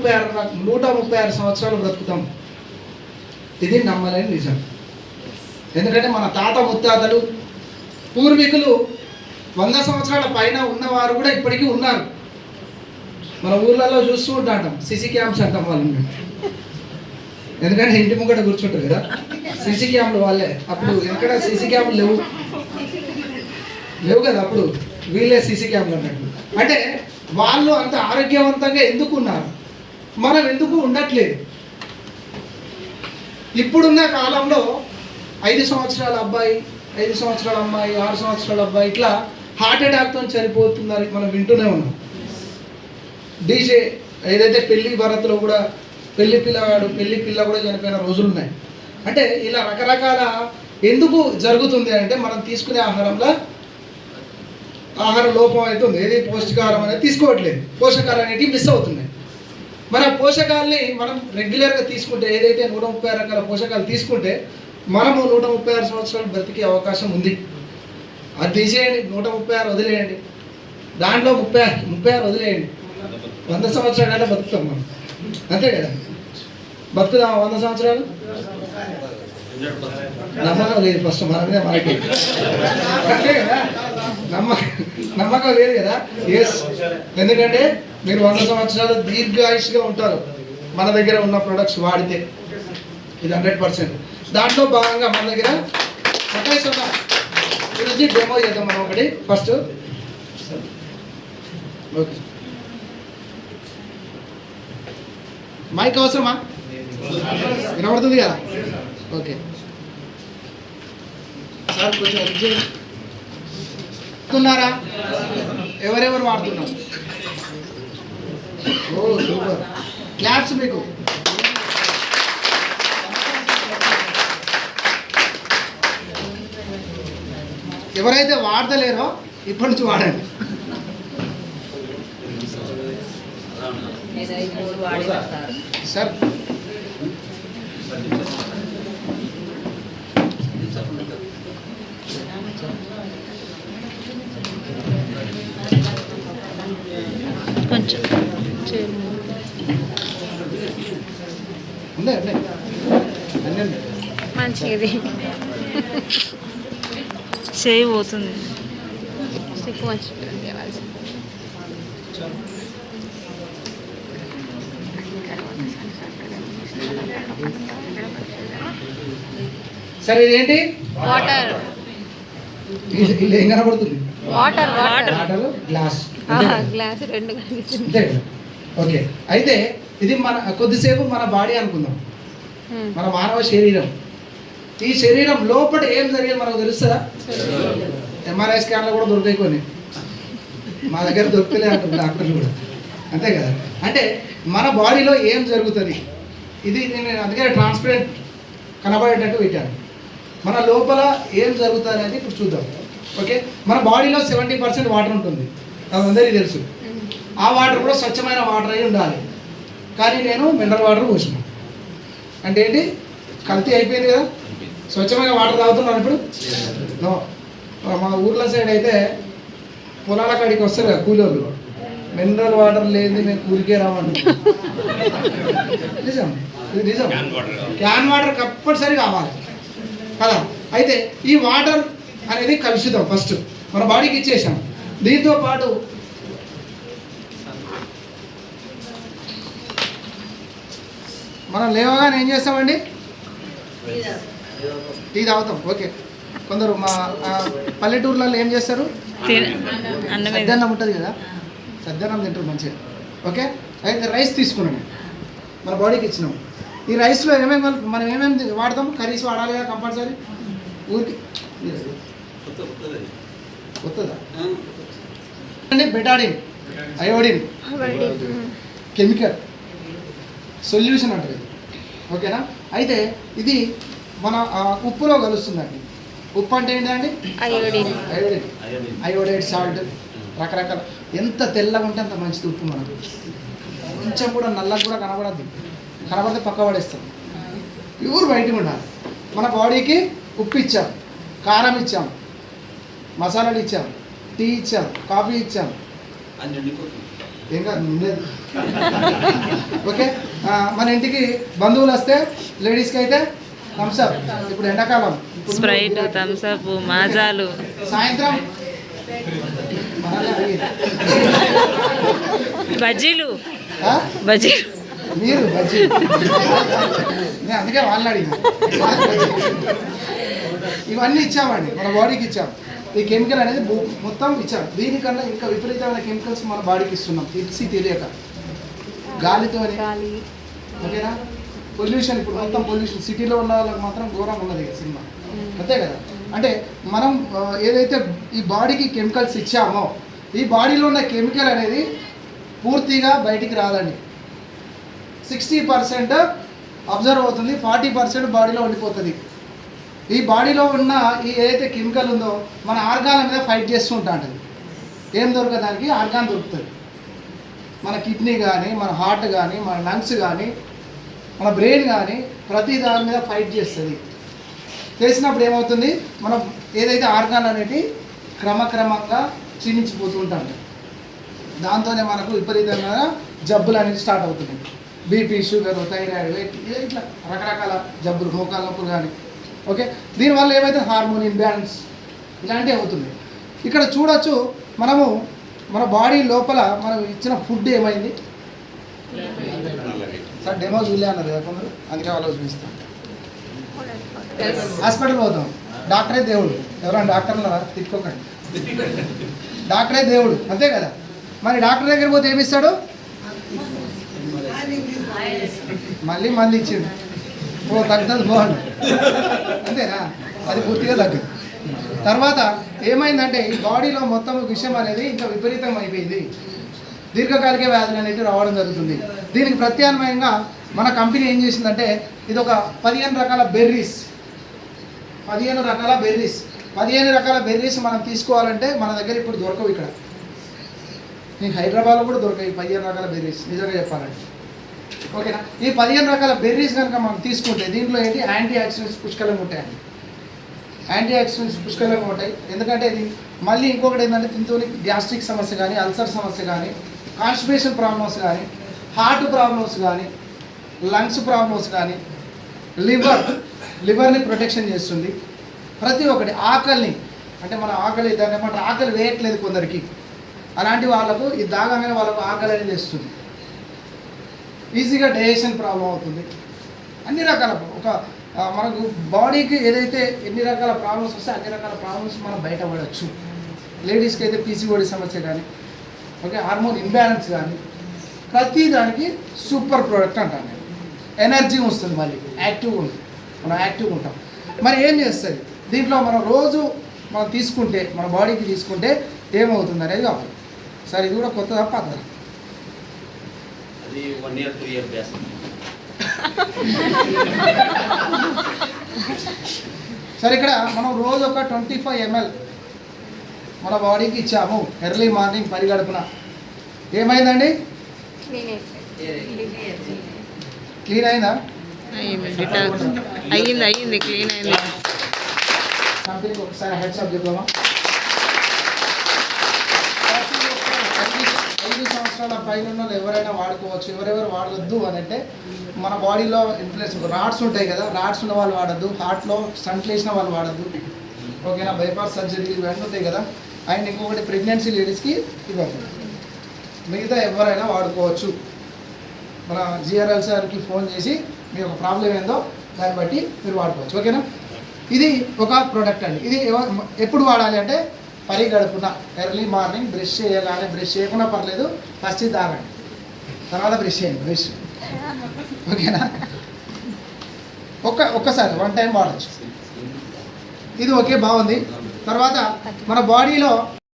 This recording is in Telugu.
ముప్పై ఆరు నూట ముప్పై ఆరు సంవత్సరాలు బ్రతుకుతాం. ఇది నమ్మలేని నిజం. ఎందుకంటే మన తాత ముత్తాతలు పూర్వీకులు వంద సంవత్సరాల పైన ఉన్నవారు కూడా ఇప్పటికీ ఉన్నారు. మన ఊర్లలో చూస్తూ ఉంటాం సిసి క్యామ్స్ అంటాం వాళ్ళని. ఎందుకంటే ఇంటి ముంగట కూర్చుంటారు కదా. సిసి క్యామ్లు వాళ్ళే. అప్పుడు ఎక్కడ సిసి క్యామ్లు లేవు? లేవు కదా అప్పుడు. వీళ్ళే సిసి క్యామ్లు అన్నట్టు. అంటే వాళ్ళు అంత ఆరోగ్యవంతంగా ఎందుకు ఉన్నారు? మనం ఎందుకు ఉండట్లేదు? ఇప్పుడున్న కాలంలో ఐదు సంవత్సరాల అబ్బాయి ఐదు సంవత్సరాల అమ్మాయి ఆరు సంవత్సరాల అబ్బాయి ఇట్లా హార్ట్ అటాక్తో చనిపోతుందని మనం వింటూనే ఉన్నాం. డీజే ఏదైతే పెళ్ళి భరత్లో కూడా పెళ్ళి పిల్లవాడు పెళ్ళి పిల్ల కూడా చనిపోయిన రోజులు ఉన్నాయి అంటే ఇలా రకరకాల ఎందుకు జరుగుతుంది అంటే మనం తీసుకునే ఆహారంలో ఆహార లోపం అవుతుంది ఏది పౌష్టికాహారం అనేది తీసుకోవట్లేదు. పోషకాలు అనేవి మిస్ అవుతున్నాయి. మన పోషకాలని మనం రెగ్యులర్గా తీసుకుంటే ఏదైతే నూట ముప్పై రకాల పోషకాలు తీసుకుంటే మనము నూట ముప్పై ఆరు సంవత్సరాలు బ్రతికే అవకాశం ఉంది. అది తీసేయండి నూట ముప్పై ఆరు వదిలేయండి. దాంట్లో ముప్పై ఆరు ముప్పై ఆరు వదిలేయండి. వంద సంవత్సరాలు బతుకుతాం మనం. అంతే కదా? బతుకుదాం వంద సంవత్సరాలు? నమ్మకం లేదు ఫస్ట్ మన మీద మనకి. అంతే కదా? నమ్మకం నమ్మకం లేదు కదా? ఎస్ ఎందుకంటే మీరు వంద సంవత్సరాలు దీర్ఘాయుష్గా ఉంటారు. మన దగ్గర ఉన్న ప్రొడక్ట్స్ వాడితే. ఇది హండ్రెడ్ పర్సెంట్ దాంట్లో భాగంగా మన దగ్గర సతాయిస్ గురించి డెమో చేద్దాం మనం ఒకటి. ఫస్ట్ ఓకే మైక్ అవసరమా? వినబడుతుంది కదా? ఓకే సార్ కొంచెం వాడుతున్నారా? ఎవరెవరు వాడుతున్నారు? ఓ సూపర్ క్లాప్స్ మీకు. ఎవరైతే వాడతలేరో ఇప్పటి నుంచి వాడండి. సార్. కొంచెం. మంచిది. చేయి పోతుంది సిక్కు మంచి సరే ఇదేంటి? వాటర్ ఏం కనబడుతుంది? Water water water glass glass రెండు కనిపిస్తుంది ఓకే. అయితే ఇది మన కొద్దిసేపు మన బాడీ అనుకుందాం. ఉమ్. మన మానవ శరీరం. ఈ శరీరం లోపల ఏం జరిగేది మనకు తెలుస్తుందా? ఎంఆర్ఐ స్కాన్లో కూడా దొరికాయి కొన్ని. మా దగ్గర దొరకలే అంటారు డాక్టర్లు కూడా. అంతే కదా? అంటే మన బాడీలో ఏం జరుగుతుంది? ఇది నేను అందుకనే ట్రాన్స్పరెంట్ కనబడేటట్టు పెట్టాను. మన లోపల ఏం జరుగుతుంది అనేది ఇప్పుడు చూద్దాం. ఓకే? మన బాడీలో సెవెంటీ పర్సెంట్ వాటర్ ఉంటుంది. అది అందరికీ తెలుసు. ఆ వాటర్ కూడా స్వచ్ఛమైన వాటర్ అయి ఉండాలి. కానీ నేను మినరల్ వాటర్ పోసిన. అంటే ఏంటి? కల్తీ అయిపోయింది కదా? స్వచ్ఛమైన వాటర్ తాగుతున్నాను ఇప్పుడు? మా ఊర్ల సైడ్ అయితే పొలాల కాడికి వస్తారు కదా కూలోళ్ళు. మినరల్ వాటర్ లేని మేము కూలికే రావండి. నిజం? ఇది నిజం? క్యాన్ వాటర్ కంపల్సరీ కావాలి. కదా? అయితే ఈ వాటర్ అనేది కలుషితం ఫస్ట్. మన బాడీకి ఇచ్చేసాం. దీంతో పాటు మనం లేవగానే ఏం చేస్తామండి? టీ తాగుతాం. ఓకే. కొందరు మా పల్లెటూర్లలో ఏం చేస్తారు? సద్దన్నం ఉంటుంది కదా? సద్దన్నం తింటారు మంచిగా. ఓకే? అయితే రైస్ తీసుకున్నాను. నేను. మన బాడీకి ఇచ్చినాం. ఈ రైస్లో ఏమేమి మనం ఏమేమి వాడతాం కర్రీస్ వాడాలి కదా కంపల్సరీ? ఊరికి కొత్తదా అండి బెటాడిన్. అయోడిన్. కెమికల్. సొల్యూషన్ అంటారు ఇది ఓకేనా? అయితే ఇది మన ఉప్పులో కలుస్తుందండి. ఉప్పు అంటే ఏంటండి? అయోడిన్ అయోడైడ్ సాల్ట్ రకరకాల. ఎంత తెల్లగా ఉంటే అంత మంచిది ఉప్పు మనకు. కొంచెం కూడా నల్లగా కూడా కనబడద్దు. కనబడితే పక్క పడేస్తాం. ప్యూర్ వైట్గా ఉండాలి. మన బాడీకి ఉప్పు ఇచ్చాం. కారం ఇచ్చాం. మసాలాలు ఇచ్చాం. టీ ఇచ్చాం. కాఫీ ఇచ్చాం. ఏం కాదు ఓకే? మన ఇంటికి బంధువులు వస్తే లేడీస్కి అయితే థమ్స్అప్ ఇప్పుడు ఎండాకాలం. స్ప్రైట్ థమ్స్ అప్ మాజాలు. సాయంత్రం. బజ్జీలు? బజ్జీలు. మీరు బజ్జీ నేను అందుకే వాళ్ళని అడిగిన. ఇవన్నీ ఇచ్చామండి. మన బాడీకి ఇచ్చాం. ఈ కెమికల్ అనేది మొత్తం ఇచ్చాం. దీనికన్నా ఇంకా విపరీతమైన కెమికల్స్ మన బాడీకి ఇస్తున్నాం. తెలిసి తెలియక గాలితో గాలి. ఓకేనా? పొల్యూషన్ ఇప్పుడు మొత్తం పొల్యూషన్ సిటీలో ఉన్న వాళ్ళకి మాత్రం ఘోరంగా ఉన్నది సినిమా. అంతే కదా? అంటే మనం ఏదైతే ఈ బాడీకి కెమికల్స్ ఇచ్చామో ఈ బాడీలో ఉన్న కెమికల్ అనేది పూర్తిగా బయటికి రాదండి. సిక్స్టీ పర్సెంట్ అబ్జర్వ్ అవుతుంది ఫార్టీ పర్సెంట్ బాడీలో ఉండిపోతుంది. ఈ బాడీలో ఉన్న ఈ ఏదైతే కెమికల్ ఉందో మన ఆర్గాన్ మీద ఫైట్ చేస్తూ ఉంటాంటది ఏం దొరకదు దానికి? ఆర్గాన్ దొరుకుతుంది. మన కిడ్నీ కానీ మన హార్ట్ కానీ మన లంగ్స్ కానీ మన బ్రెయిన్ కానీ ప్రతి దాని మీద ఫైట్ చేస్తుంది. చేసినప్పుడు ఏమవుతుంది? మనం ఏదైతే ఆర్గాన్ అనేది క్రమక్రమంగా క్షీణించిపోతుంటాం. దాంతోనే మనకు విపరీతమైన జబ్బులు అనేది స్టార్ట్ అవుతుంది. బీపీ షుగర్ థైరాయిడ్ వెయిట్ ఇట్లా రకరకాల జబ్బులు మోకాల నొప్పులు కానీ ఓకే? దీనివల్ల ఏమైతే హార్మోన్ ఇంబ్యాలెన్స్ ఇలాంటివి అవుతుంది ఇక్కడ చూడొచ్చు మనము మన బాడీ లోపల మనం ఇచ్చిన ఫుడ్ ఏమైంది? సార్ డెమో చూలే అన్నారు కదా కొందరు? అందుకే వాళ్ళు చూపిస్తాం హాస్పిటల్ పోతాం డాక్టరే దేవుడు. ఎవరైనా డాక్టర్ ఉన్నారా? తిట్టుకోకండి. డాక్టరే దేవుడు. అంతే కదా? మరి డాక్టర్ దగ్గర పోతే ఏమిస్తాడు మళ్ళీ మంది ఇచ్చిండు. ఓ తగ్గుతుంది బాగుండు అంతేనా? అది పూర్తిగా తగ్గదు తర్వాత ఏమైందంటే ఈ బాడీలో మొత్తం విషయం అనేది ఇంకా విపరీతం అయిపోయింది. దీర్ఘకాలిక వ్యాధులు అనేవి రావడం జరుగుతుంది. దీనికి ప్రత్యామ్నాయంగా మన కంపెనీ ఏం చేసిందంటే ఇది ఒక పదిహేను రకాల బెర్రీస్. పదిహేను రకాల బెర్రీస్. పదిహేను రకాల బెర్రీస్ మనం తీసుకోవాలంటే మన దగ్గర ఇప్పుడు దొరకవు ఇక్కడ. నీకు హైదరాబాద్లో కూడా దొరకాయి పదిహేను రకాల బెర్రీస్ నిజంగా చెప్పాలంటే. ఓకేనా? ఈ పదిహేను రకాల బెర్రీస్ కనుక మనం తీసుకుంటే దీంట్లో ఏంటి? యాంటీ ఆక్సిడెంట్స్ పుష్కలంగా ఉంటాయండి. యాంటీ ఆక్సిడెంట్స్ పుష్కలంగా ఉంటాయి. ఎందుకంటే ఇది మళ్ళీ ఇంకొకటి ఏంటంటే దీంతో గ్యాస్ట్రిక్ సమస్య కానీ అల్సర్ సమస్య కానీ కాన్స్టిపేషన్ ప్రాబ్లమ్స్ కానీ హార్ట్ ప్రాబ్లమ్స్ కానీ లంగ్స్ ప్రాబ్లమ్స్ కానీ లివర్ లివర్ని ప్రొటెక్షన్ చేస్తుంది. ప్రతి ఒక్కటి ఆకలిని అంటే మన ఆకలి దాన్ని ఏమంటారు? ఆకలి వేయట్లేదు కొందరికి. అలాంటి వాళ్ళకు ఇది దాగానే వాళ్ళకు ఆకలి అనేది వేస్తుంది. ఈజీగా డైజెషన్ ప్రాబ్లం అవుతుంది. అన్ని రకాల ఒక మనకు బాడీకి ఏదైతే ఎన్ని రకాల ప్రాబ్లమ్స్ వస్తే అన్ని రకాల ప్రాబ్లమ్స్ మనం బయటపడవచ్చు లేడీస్కి అయితే పీసీఓడి సమస్య కానీ ఓకే హార్మోన్ ఇంబ్యాలెన్స్ కానీ ప్రతి దానికి సూపర్ ప్రోడక్ట్ అంటాను నేను. ఎనర్జీ వస్తుంది మళ్ళీ యాక్టివ్గా ఉంటుంది మనం యాక్టివ్గా ఉంటాం. మరి ఏం చేస్తుంది దీంట్లో మనం రోజు మనం తీసుకుంటే మన బాడీకి తీసుకుంటే ఏమవుతుంది అనేది కావాలి. సరే ఇది కూడా కొత్త తప్ప అది వన్ ఇయర్ టూ ఇయర్ సరే ఇక్కడ మనం రోజు ఒక ట్వంటీ ఫైవ్ ఎంఎల్ మన బాడీకి ఇచ్చాము ఎర్లీ మార్నింగ్ పరిగడుపున. ఏమైందండి? క్లీన్ అయిందా. అయ్యింది అయ్యింది అయ్యింది క్లీన్ అయింది. కంపెనీకి ఒకసారి హెడ్స్ అప్ చెప్దామా ఐదు పైన ఎవరైనా వాడుకోవచ్చు ఎవరెవరు వాడవద్దు అని అంటే మన బాడీలో ఇన్ఫ్లుయెన్స్ రాడ్స్ ఉంటాయి కదా రాడ్స్ ఉన్న వాళ్ళు వాడద్దు హార్ట్లో స్టంట్ వేసిన వాళ్ళు వాడద్దు. ఓకేనా? బైపాస్ సర్జరీ ఇవన్నీ ఉంటాయి కదా అండ్ ఇంకొకటి ప్రెగ్నెన్సీ లేడీస్కి ఇవ్వండి మిగతా ఎవరైనా వాడుకోవచ్చు. మన జిఆర్ఎల్ సార్కి ఫోన్ చేసి మీ యొక్క ప్రాబ్లం ఏందో దాన్ని బట్టి మీరు వాడుకోవచ్చు. ఓకేనా? ఇది ఒక ప్రోడక్ట్ అండి. ఇది ఎప్పుడు వాడాలి అంటే పరిగడుపున ఎర్లీ మార్నింగ్ బ్రష్ చేయగానే బ్రష్ చేయకుండా పర్లేదు ఫస్ట్ తాగండి. తర్వాత బ్రష్ చేయండి బ్రష్ ఓకేనా? ఒక్క ఒక్కసారి వన్ టైం వాడచ్చు. ఇది ఓకే బాగుంది. తర్వాత మన బాడీలో